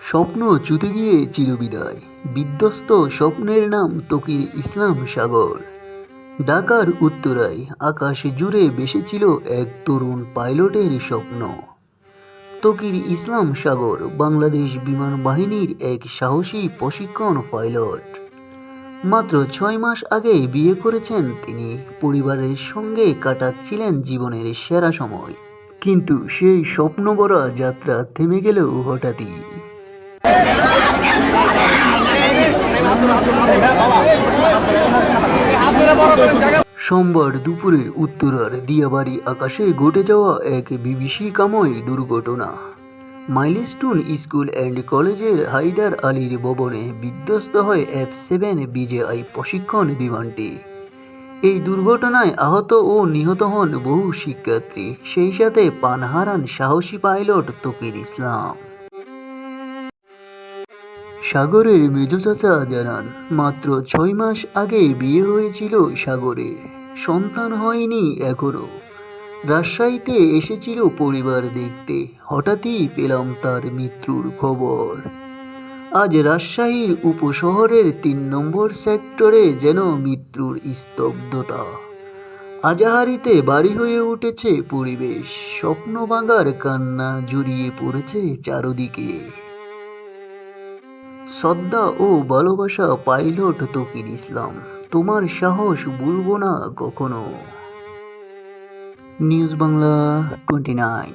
স্বপ্ন চুতে গিয়ে চিরবিদায়। বিধ্বস্ত স্বপ্নের নাম তকির ইসলাম সাগর। ডাকার উত্তরায় আকাশে জুড়ে বেসেছিল এক তরুণ পাইলটের স্বপ্ন। তকির ইসলাম সাগর বাংলাদেশ বিমান বাহিনীর এক সাহসী প্রশিক্ষণ পাইলট। মাত্র ছয় মাস আগে বিয়ে করেছেন তিনি। পরিবারের সঙ্গে কাটাচ্ছিলেন জীবনের সেরা সময়। কিন্তু সেই স্বপ্ন স্বপ্নবরা যাত্রা থেমে গেলেও হঠাৎই। সোমবার দুপুরে উত্তরার দিয়াবাড়ি আকাশে ঘটে যাওয়া এক বিভীষিকাময় দুর্ঘটনা। মাইলস্টোন স্কুল অ্যান্ড কলেজের হায়দার আলীর ভবনে বিধ্বস্ত হয় এফ সেভেন বিজেআই প্রশিক্ষণ বিমানটি। এই দুর্ঘটনায় আহত ও নিহত হন বহু শিক্ষার্থী, সেই সাথে পান হারান সাহসী পাইলট তকির ইসলাম। সাগরের মেজ চাচা জানান, মাত্র ছয় মাস আগে বিয়ে হয়েছিল সাগরের। সন্তান হয়নি এখনও। রাজশাহীতে এসেছিল পরিবার দেখতে। হঠাৎই পেলাম তার মৃত্যুর খবর। আজ রাজশাহীর উপশহরের তিন নম্বর সেক্টরে যেন মৃত্যুর স্তব্ধতা। আজাহারিতে বাড়ি হয়ে উঠেছে পরিবেশ। স্বপ্ন ভাঙার কান্না জড়িয়ে পড়েছে চারদিকে। শ্রদ্ধা ও ভালোবাসা পাইলট তকির ইসলাম। তোমার সাহস ভুলব না কখনো। News Bangla twenty nine